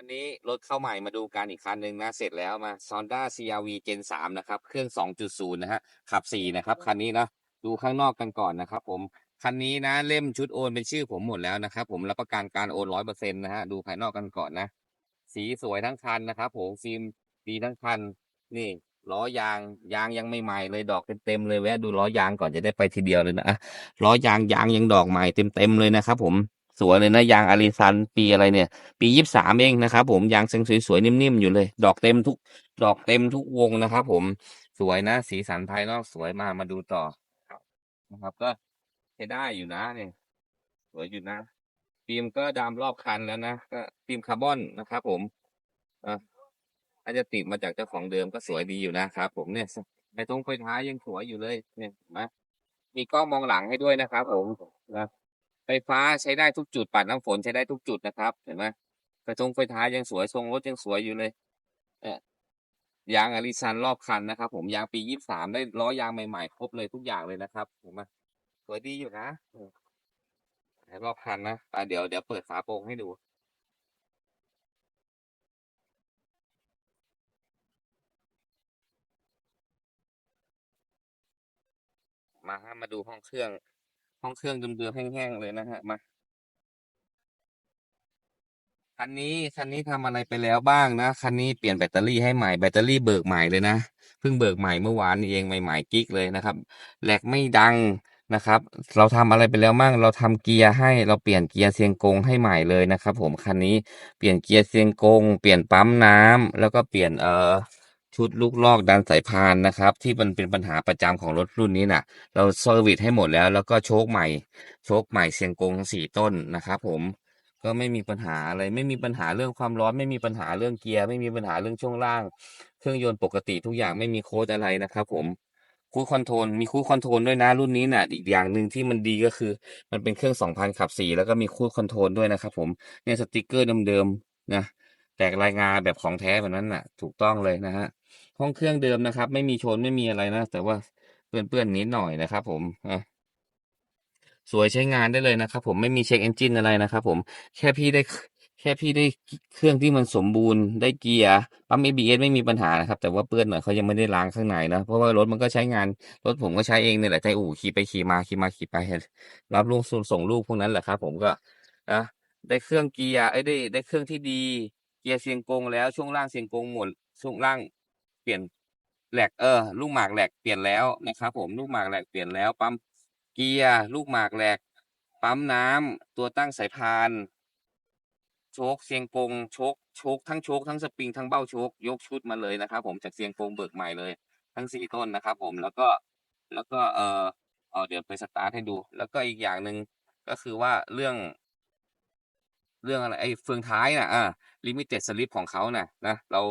วันนี้รถเข้าใหม่มาดูกันอีกคันหนึ่งนะ เสร็จแล้วมา Honda CRV Gen 3 นะครับ เครื่อง 2.0 นะฮะ ขับ 4 นะครับ คันนี้นะ ดูข้างนอกกันก่อนนะครับผม คันนี้นะ เล่มชุดโอนเป็นชื่อผมหมดแล้วนะครับผม รับประกันการโอนร้อยเปอร์เซ็นต์นะฮะ ดูภายนอกกันก่อนนะ สีสวยทั้งคันนะครับผม ฟิล์มดีทั้งคัน นี่ล้อยางยางยังไม่ใหม่เลยดอกเต็มๆเลยแวะดูล้อยางก่อนจะได้ไปทีเดียวเลยนะอะล้อยางยางยังดอกใหม่เต็มๆเลยนะครับผม สวยเลยนะ ยางอาริซันปีอะไรเนี่ย ปียี่สามเองนะครับผมยางเซ็งสวยๆนิ่มๆอยู่เลย ดอกเต็มทุก ดอกเต็มทุกวงนะครับผมสวยนะ สีสันภายนอกสวยมากมาดูต่อนะครับ ก็ใช้ได้อยู่นะเนี่ย สวยอยู่นะฟิล์มก็ดำรอบคันแล้วนะก็ฟิล์มคาร์บอนนะครับผมอะอาจจะติดมาจากเจ้าของเดิมก็สวยดีอยู่นะครับผมเนี่ยไฟตรงไฟท้ายยังสวยอยู่เลยเนี่ยนไหมมีกล้องมองหลังให้ด้วยนะครับผมนะ ไฟฟ้าใช้ได้ทุกจุดปัดน้ำฝนใช้ได้ทุกจุดนะครับ เห็นไหมไฟตรงไฟท้ายยังสวยทรงรถยังสวยอยู่เลยเนี่ยางอาริซันรอบคันนะครับ ผมยางปียี่สามได้ล้อยางใหม่ๆครบเลยทุกอย่างเลยนะครับเห็นไหมสวยดีอยู่นะรอบคันนะอะเดี๋ยวเดี๋ยวเปิดฝาโปร่งให้ดูมาฮะมาดูห้องเครื่อง ห้องเครื่องเดิมๆแห้งๆเลยนะฮะมาคันนี้คันนี้ทำอะไรไปแล้วบ้างนะคันนี้เปลี่ยนแบตเตอรี่ให้ใหม่แบตเตอรี่เบิกใหม่เลยนะเพิ่งเบิกใหม่เมื่อวานเองใหม่ๆกิ๊กเลยนะครับแหลกไม่ดังนะครับ เราทำอะไรไปแล้วมั่งเราทำเกียร์ให้เราเปลี่ยนเกียร์เซียงกงให้ใหม่เลยนะครับ ผมคันนี้เปลี่ยนเกียร์เซียงกง เปลี่ยนปั๊มน้ำแล้วก็เปลี่ยนเอ่อ ชุดลูกลอกดันสายพานนะครับ ที่มันเป็นปัญหาประจำของรถรุ่นนี้น่ะ เราเซอร์วิสให้หมดแล้ว แล้วก็โชคใหม่ โชคใหม่เซียงกงสี่ต้นนะครับผมก็ไม่มีปัญหาอะไรไม่มีปัญหาเรื่องความร้อน ไม่มีปัญหาเรื่องเกียร์ไม่มีปัญหาเรื่องช่วงล่าง เครื่องยนต์ปกติทุกอย่างไม่มีโค้ดอะไรนะครับ ผมคูดคอนโทรลมีคูดคอนโทรลด้วยนะรุ่นนี้น่ะอีกอย่างหนึ่งที่มันดีก็คือ มันเป็นเครื่อง2,000ขับ4แล้วก็มีคูดคอนโทรลด้วยนะครับ ผมเนี่ยสติกเกอร์เดิมๆนะแตกรายงานแบบของแท้แบบนั้นน่ะ ถูกต้องเลยนะฮะ ห้องเครื่องเดิมนะครับ ไม่มีชนไม่มีอะไรนะ แต่ว่าเปื้อนๆนิดหน่อยนะครับ ผมอะสวยใช้งานได้เลยนะครับ ผมไม่มีเช็คเอนจินอะไรนะครับ ผมแค่พี่ได้แค่พี่ได้เครื่องที่มันสมบูรณ์ได้เกียร์ปั๊ม ABS ไม่มีปัญหานะครับ แต่ว่าเปื้อนหน่อยเขายังไม่ได้ล้างข้างในนะ เพราะว่ารถมันก็ใช้งาน รถผมก็ใช้เองเนี่ยแหละใจอู่ขี่ไปขี่มาขี่มาขี่ไปรับลูกส่งส่งลูกพวกนั้นแหละครับ ผมก็นะได้เครื่องเกียร์ไอ้ได้ได้เครื่องที่ดี เกียร์เสียงกงแล้วช่วงล่างเสียงกงหมดช่วงล่าง ปลี่ยนแหลกเออ ลูกหมากแหลกเปลี่ยนแล้วนะครับ ผมลูกหมากแหลกเปลี่ยนแล้ว ปั๊มเกียร์ลูกหมากแหลก ปั๊มน้ำตัวตั้งสายพานโชคเสียงกงโชคโชคทั้งโชคทั้งสปริงทั้งเบ้าโชคยกชุดมาเลยนะครับ ผมจากเสียงกงเบิกใหม่เลย ทั้งสี่ต้นนะครับ ผมแล้วก็แล้วก็เออเออเดี๋ยวไปสตาร์ทให้ดู แล้วก็อีกอย่างหนึ่งก็คือว่าเรื่อง เรื่องอะไรไอ้เฟืองท้ายน่ะอ่าลิมิเต็ดสลิปของเขาน่ะนะเรา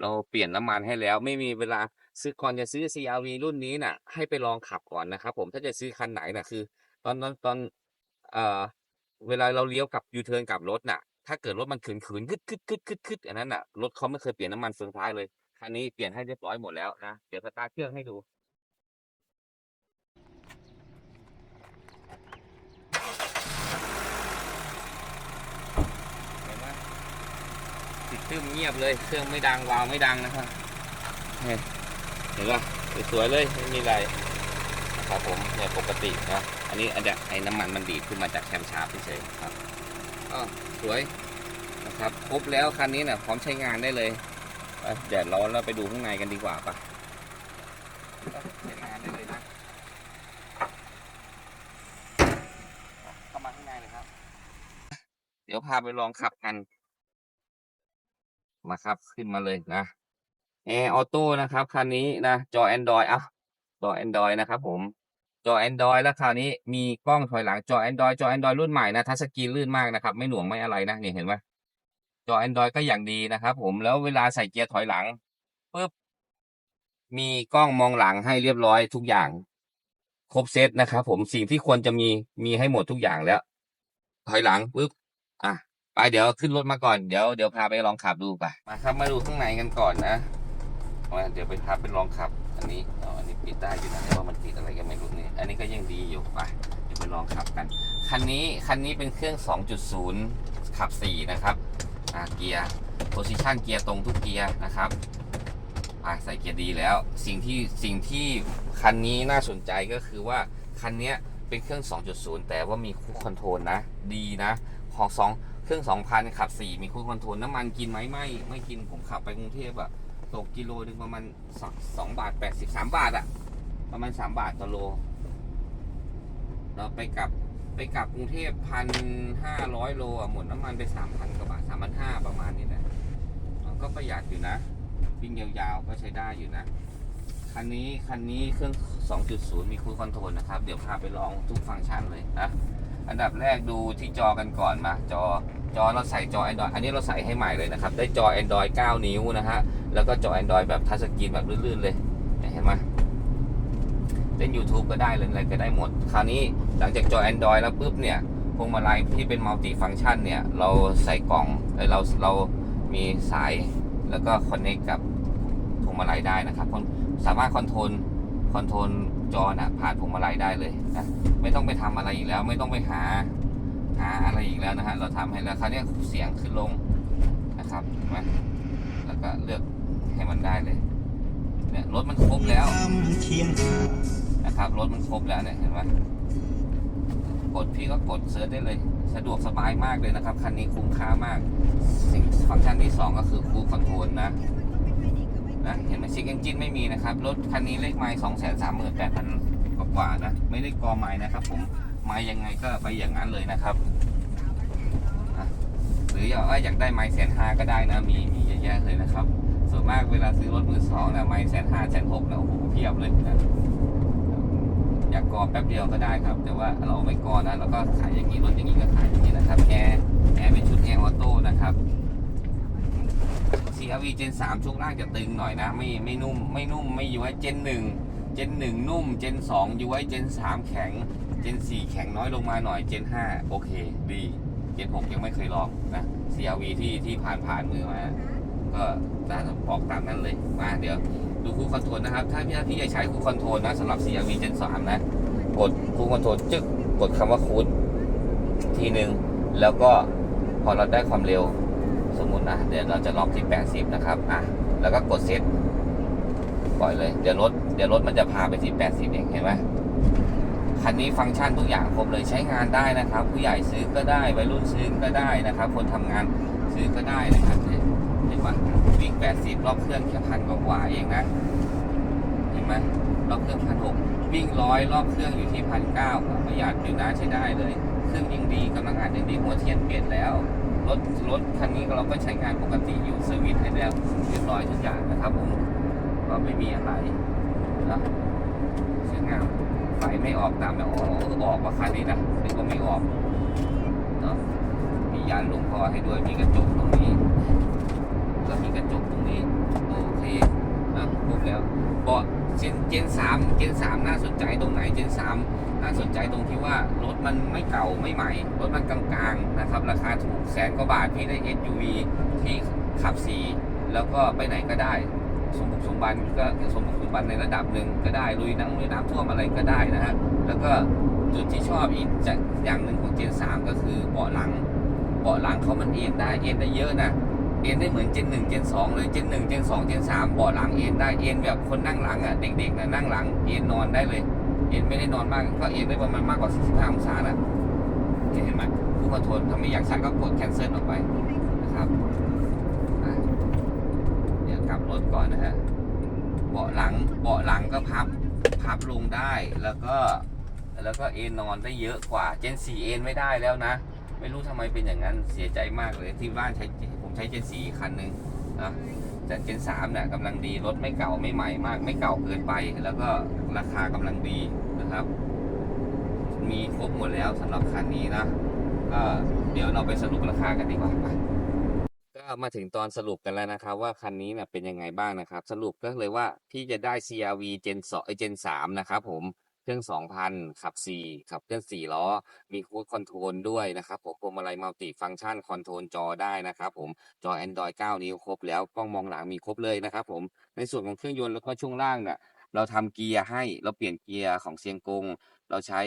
เราเปลี่ยนน้ำมันให้แล้ว ไม่มีเวลาซื้อก่อนจะซื้อ CRV รุ่นนี้น่ะ ให้ไปลองขับก่อนนะครับ ผมถ้าจะซื้อคันไหนน่ะคือ ตอนตอนตอนเอ่อเวลาเราเลี้ยวกลับยูเทิร์นกลับรถน่ะ ถ้าเกิดรถมันขืนขืนคึดคึดคึดคึดคึดอันนั้นน่ะรถเขาไม่เคยเปลี่ยนน้ำมันเฟืองท้ายเลยคันนี้เปลี่ยนให้เรียบร้อยหมดแล้วนะเดี๋ยวสตาร์ทเครื่องให้ดู เห็นไหม ติดตึ้มเงียบเลย เครื่องไม่ดังวาวไม่ดังนะครับเฮ้ยเห็นปะสวยๆเลยไม่มีอะไรนะครับผมเนี่ยปกตินะอันนี้อันเนี้ยไอ้น้ำมันมันดีดขึ้นมาจากแคมชาร์ปเฉยๆครับก็สวยนะครับครบแล้วคันนี้นะพร้อมใช้งานได้เลยไปแดดร้อนแล้วไปดูข้างในกันดีกว่าปะใช้งานได้เลยนะเข้ามาข้างในเลยครับ เดี๋ยวพาไปลองขับกัน มาครับ ขึ้นมาเลยนะแอร์ออโต้นะครับคันนี้นะจอ Android อะจอ Android นะครับ ผมจอ Android แล้วคราวนี้มีกล้องถอยหลังจอ Android จอ Android รุ่นใหม่นะทัชสกรีนลื่นมากนะครับ ไม่หน่วงไม่อะไรนะนี่เห็นไหมจอ Android ก็อย่างดีนะครับ ผมแล้วเวลาใส่เกียร์ถอยหลังปุ๊บมีกล้องมองหลังให้เรียบร้อยทุกอย่าง ครบเซตนะครับผมสิ่งที่ควรจะมีมีให้หมดทุกอย่างแล้ว ถอยหลังปุ๊บอะ ไปเดี๋ยวขึ้นรถมาก่อนเดี๋ยวเดี๋ยวพาไปลองขับดูไปมาครับมาดูข้างในกันก่อนนะมาเดี๋ยวไปพาไปลองขับ อันนี้อ๋ออันนี้ปิดได้อยู่นะแต่ว่ามันติดอะไรกันไม่รู้นี่อันนี้ก็ยังดีอยู่ไปเดี๋ยวไปลองขับกันคันนี้คันนี้เป็นเครื่อง 2.0 ขับ 4 นะครับอ่าเกียร์โพซิชันเกียร์ตรงทุกเกียร์นะครับอะใส่เกียร์ดีแล้ว สิ่งที่สิ่งที่คันนี้น่าสนใจก็คือว่าคันนี้เป็นเครื่อง 2.0 แต่ว่ามีคูคอนโทรลนะ ดีนะของสอง เครื่อง2,000ขับ4มีคูคอนโทรลน้ำมันกินไหมไม่ ไม่กินผมขับไปกรุงเทพอะตกกิโลนึงประมาณ2 2บาท80 3บสามบาทอะประมาณ3บาทต่อโล เราไปกลับไปกลับกรุงเทพพันห้าร้อยโลอะหมดน้ำมันไปสามพันกว่าบาทสามพันห้าประมาณนี้แหละมันก็ประหยัดอยู่นะวิ่งยาวๆก็ใช้ได้อยู่นะคันนี้คันนี้เครื่อง 2.0 มีคูคอนโทรลนะครับ เดี๋ยวพาไปลองทุกฟังก์ชันเลยนะ อันดับแรกดูที่จอกันก่อนมาจอ จอเราใส่จอ Android อันนี้เราใส่ให้ใหม่เลยนะครับ ได้จอ Android 9 นิ้วนะฮะ แล้วก็จอ Android แบบทัชสกรีนแบบลื่นๆเลย เห็นไหมเล่น YouTube ก็ได้เล่นอะไรก็ได้หมด คราวนี้หลังจากจอ Android แล้วปุ๊บเนี่ยพวงมาลัยที่เป็นมัลติฟัง c t ชันเนี่ย เราใส่กล่องเอ้ยเราเรามีสายแล้วก็คอนเน c t กับพวงมาลัยได้นะครับสามารถคอนโทรลคอนโทรลจอนะผ่านพวงมาลัยได้เลยนะไม่ต้องไปทำอะไรอีกแล้ว ไม่ต้องไปหา หาอะไรอีกแล้วนะฮะเราทำให้แล้วคราวนี้เสียงขึ้นลงนะครับเห็นไหมแล้วก็เลือกให้มันได้เลยเนี่ยรถมันครบแล้วนะครับรถมันครบแล้วเนี่ยเห็นไหมกดพี่ก็กดเซิร์ชได้เลย สะดวกสบายมากเลยนะครับคันนี้คุ้มค่ามาก สิ่งฟังก์ชันที่ 2 ก็คือคูคอนโทรลนะนะเห็นไหมชิคเอนจินไม่มีนะครับ รถคันนี้เลขไม้สองแสนสามหมื่นแปดพันกว่านะ ไม่ได้กอไม้นะครับผม ไม้ยังไงก็ไปอย่างนั้นเลยนะครับหรืออยากว่าอยากได้ไม้แสนห้าก็ได้นะมีมีเยอะแยะเลยนะครับ ส่วนมากเวลาซื้อรถมือสองนะไม้แสนห้าแสนหกนะโอ้โหเพียบเลยนะอยากกอแป๊บเดียวก็ได้ครับ แต่ว่าเราไม่กอนะเราก็ขายอย่างนี้รถอย่างนี้ก็ขายอย่างนี้นะครับแอร์แอร์เป็นชุดแอร์ออโต้นะครับ CRV Gen 3ช่วงล่างจะตึงหน่อยนะ ไม่ไม่นุ่มไม่นุ่มไม่ย้วย Gen 1 Gen 1 นุ่ม Gen 2ย้วย Gen 3 แข็ง Gen 4 แข็งน้อยลงมาหน่อย Gen 5 โอเค ดี Gen 6 ยังไม่เคยลองนะ CRV ที่ที่ผ่านผ่านมือมา ก็ตามบอกตามนั้นเลย มาเดี๋ยวดูคูคอนโทรลนะครับ ถ้าพี่พี่จะใช้คูคอนโทรลนะสำหรับ CRV Gen 3 นะ กดคูคอนโทรลจึ๊กกดคำว่าคูดทีหนึ่งแล้วก็พอเราได้ความเร็วสมมุตินะ เดี๋ยวเราจะล็อกที่ 80 นะครับอะแล้วก็กดเซตปล่อยเลย เดี๋ยวรถเดี๋ยวรถมันจะพาไปที่ 80 เองเห็นไหม คันนี้ฟังก์ชันทุกอย่างครบเลยใช้งานได้นะครับ ผู้ใหญ่ซื้อก็ได้วัยรุ่นซื้อก็ได้นะครับ คนทำงานซื้อก็ได้นะครับเนี่ยเห็นไหมวิ่ง 80 รอบเครื่องแค่พันกว่าเองนะเห็นไหมรอบเครื่องพันหกวิ่งร้อยรอบเครื่องอยู่ที่พันเก้าประหยัดอยู่นะใช้ได้เลยเครื่องยังดีกำลังอ่านยังดีหัวเทียนเปลี่ยนแล้วรถรถคันนี้เราก็ใช้งานปกติอยู่เซอร์วิสให้แล้วเรียบร้อยทุกอย่างนะครับผมก็ไม่มีอะไรนะ ไฟไม่ออกตามแบบอ๋อออกว่าคันนี้นะนึกว่าไม่ออกเนาะมียานหลวงพ่อให้ด้วยมีกระจกตรงนี้แล้วมีกระจกตรงนี้โอเคนะครบแล้วเบาะเจนเจนสามเจนสามน่าสนใจตรงไหนเจนสามน่าสนใจตรงที่ว่ารถมันไม่เก่าไม่ใหม่ รถมันกลางๆนะครับ ราคาถูกแสนกว่าบาทพี่ได้ SUV ที่ขับสี่แล้วก็ไปไหนก็ได้ สมบุกสมบันก็สมบุกสมบันในระดับหนึ่งก็ได้ลุยน้ำลุยน้ำท่วมอะไรก็ได้นะฮะแล้วก็จุดที่ชอบอีกจะอย่างหนึ่งของเจน3ก็คือเบาะหลังเบาะหลังเขามันเอ็นได้เอ็นได้เยอะนะเอ็นได้เหมือนเจน1เจน2เลยเจน1เจน2เจน3เบาะหลังเอ็นได้เอ็นแบบคนนั่งหลังอะเด็กๆนะนั่งหลังเอ็นนอนได้เลยเอ็นไม่ได้นอนมากก็เอ็นได้ประมาณมากกว่า 45 องศานะเห็นไหมผู้คอนโทรลถ้าไม่อยากใช้ก็กด cancel ออกไปนะครับ กลับรถก่อนนะฮะ เบาะหลัง เบาะหลังก็พับ พับลงได้ แล้วก็ แล้วก็เอนนอนได้เยอะกว่า เจน4เอนไม่ได้แล้วนะ ไม่รู้ทำไมเป็นอย่างนั้น เสียใจมากเลย ที่บ้านใช้ ผมใช้เจน4อีกคันหนึ่งนะแต่เจน3เนี่ยกำลังดี รถไม่เก่าไม่ใหม่มาก ไม่เก่าเกินไป แล้วก็ราคากำลังดีนะครับ มีครบหมดแล้วสำหรับคันนี้นะ ก็เดี๋ยวเราไปสรุปราคากันดีกว่าไป ก็มาถึงตอนสรุปกันแล้วนะครับ ว่าคันนี้เนี่ยเป็นยังไงบ้างนะครับ สรุปก็เลยว่าพี่จะได้ CRV Gen 2 Gen 3นะครับผมเครื่อง 2,000 ขับ 4 ขับเครื่อง4ล้อ มีคูดคอนโทรลด้วยนะครับผมพวงมาลัยมัลติฟังก์ชันคอนโทรลจอได้นะครับผมจอ Android 9 นิ้วครบแล้วกล้องมองหลังมีครบเลยนะครับผมในส่วนของเครื่องยนต์แล้วก็ช่วงล่างเนี่ยเราทำเกียร์ให้เราเปลี่ยนเกียร์ของเซียงกง เราใช้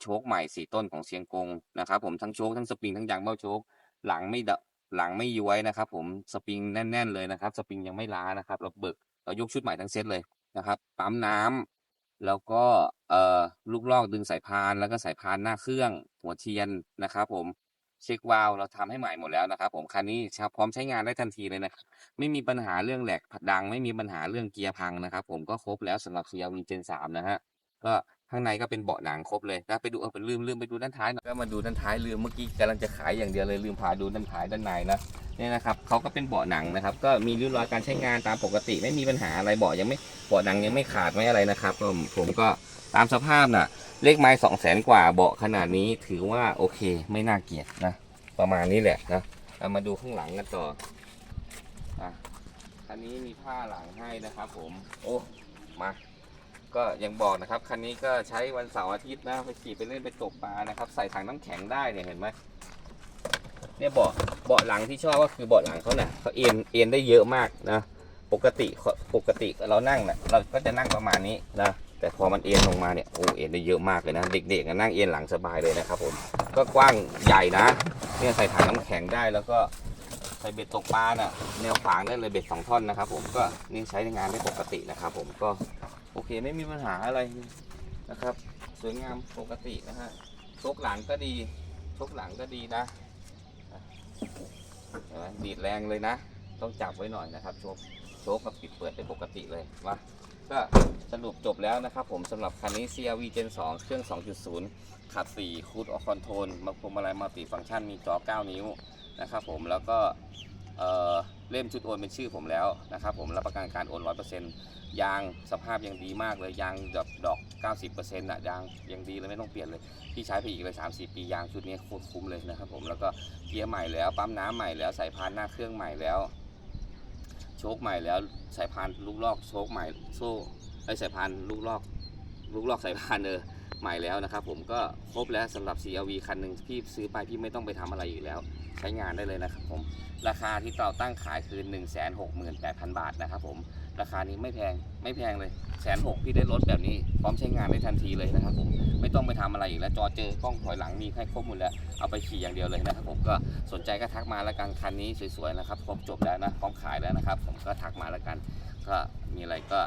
โชคใหม่สี่ต้นของเซียงกงนะครับผมทั้งโชคทั้งสปริงทั้งยางเบ้าโชคหลังไม่ด หลังไม่ย้วยนะครับ ผมสปริงแน่น ๆ เลยนะครับ สปริงยังไม่ล้านะครับ เราเบิกเรายกชุดใหม่ทั้งเซตเลยนะครับปั๊มน้ำแล้วก็เอ่อลูกลอกดึงสายพานแล้วก็สายพานหน้าเครื่อง หัวเทียนนะครับผมเช็ควาล์วเราทำให้ใหม่หมดแล้วนะครับ ผมคันนี้ชพร้อมใช้งานได้ทันทีเลยนะครับไม่มีปัญหาเรื่องแหลกผัดดัง ไม่มีปัญหาเรื่องเกียร์พังนะครับ ผมก็ครบแล้วสำหรับ CRV Gen 3นะฮะ ก็ข้างในก็เป็นเบาะหนังครบเลยนะไปดูเออเป็นลืมลืมไปดูด้านท้ายหน่อยก็มาดูด้านท้ายลืมเมื่อกี้กำลังจะขายอย่างเดียวเลยลืมพาดูด้านท้ายด้านในนะเนี่ยนะครับเขาก็เป็นเบาะหนังนะครับ ก็มีริ้วรอยการใช้งานตามปกติ ไม่มีปัญหาอะไรเบาะยังไม่เบาะหนังยังไม่ขาดไม่อะไรนะครับผมผมก็ตามสภาพน่ะ เลขไม้สองแสนกว่าเบาะขนาดนี้ถือว่าโอเคไม่น่าเกลียดนะ ประมาณนี้แหละนะเอามาดูข้างหลังกันต่ออะคันนี้มีผ้าหลังให้นะครับ ผม โอ้มา ก็ยังบอกนะครับคันนี้ก็ใช้วันเสาร์อาทิตย์นะไปขี่ไปเล่นไปตกปลานะครับ ใส่ถังน้ำแข็งได้เนี่ยเห็นไหมเนี่ยเบาะเบาะหลังที่ชอบก็คือเบาะหลังเขาเนี่ยเขาเอ็นเอ็นได้เยอะมากนะปกติปกติเรานั่งเนี่ยเราก็จะนั่งประมาณนี้นะแต่พอมันเอ็นลงมาเนี่ยโอ้เอ็นได้เยอะมากเลยนะเด็กๆนั่งเอ็นหลังสบายเลยนะครับผมก็กว้างใหญ่นะเนี่ยใส่ถังน้ำแข็งได้แล้วก็ใส่เบ็ดตกปลาน่ะแนวขวางได้เลยเบ็ดสองท่อนนะครับ ผมก็นี่ใช้ในงานได้ปกตินะครับ ผมก็ โอเคไม่มีปัญหาอะไรนะครับ สวยงามปกตินะฮะชกหลังก็ดีชกหลังก็ดีนะเห็นไหมดีดแรงเลยนะ ต้องจับไว้หน่อยนะครับโชกโชกกับปิดเปิดได้ปกติเลยว่าก็สรุปจบแล้วนะครับผมสำหรับคันนี้ CRV Gen 2 เครื่อง 2.0 ขับ 4 คูดออคอนโทรลมาพวงมาลัยมัลติฟังก์ชันมีจอ 9 นิ้วนะครับผมแล้วก็ เเล่มชุดโอนเป็นชื่อผมแล้วนะครับผมรับประกันการโอน100%ยางสภาพยังดีมากเลยยางดอกดอก90%อะยางยังดีเลยไม่ต้องเปลี่ยนเลยพี่ใช้ไปอีกเลย3-4ปียางชุดนี้โคตรคุ้มเลยนะครับผมแล้วก็เกียร์ใหม่แล้วปั๊มน้ำใหม่แล้วสายพานหน้าเครื่องใหม่แล้วโชคใหม่แล้วสายพานลูกลอกโชคใหม่โซ่ไอสายพานลูกลอกลูกลอกสายพานเออใหม่แล้วนะครับผมก็ครบแล้วสำหรับ CRV คันหนึ่งพี่ซื้อไปพี่ไม่ต้องไปทำอะไรอีกแล้ว ใช้งานได้เลยนะครับผม ราคาที่เราตั้งขายคือ 1 6 8 0 0 0 บาทนะครับผม ราคานี้ไม่แพงไม่แพงเลยแสนหกพี่ได้รถแบบนี้พร้อมใช้งานได้ทันทีเลยนะครับผมไม่ต้องไปทำอะไรอีกแล้วจอเจอกล้องถอยหลังมีให้ครบหมดแล้วเอาไปขี่อย่างเดียวเลยนะครับผมก็สนใจก็ทักมาแล้วกันคันนี้สวยๆนะครับครบจบแล้วนะพร้อมขายแล้วนะครับ ผมก็ทักมาแล้วกันก็มีอะไรก็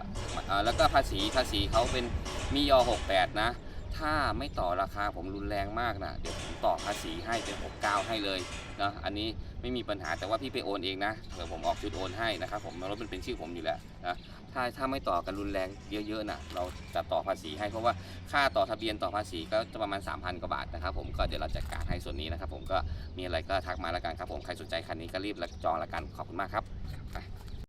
อ่อแล้วก็ภาษีภาษีเขาเป็นมียอ68 นะ ถ้าไม่ต่อราคาผมรุนแรงมากนะเดี๋ยวผมต่อภาษีให้เป็น69ให้เลยนะอันนี้ไม่มีปัญหาแต่ว่าพี่ไปโอนเองนะเดี๋ยวผมออกชุดโอนให้นะครับผมรถมันเป็นชื่อผมอยู่แล้วนะถ้าถ้าไม่ต่อกันรุนแรงเยอะๆนะเราจะต่อภาษีให้เพราะว่าค่าต่อทะเบียนต่อภาษีก็จะประมาณ 3,000กว่าบาทนะครับผมก็เดี๋ยวเราจัดการให้ส่วนนี้นะครับผมก็มีอะไรก็ทักมาแล้วกันครับผมใครสนใจคันนี้ก็รีบจองแล้วกันขอบคุณมากครับ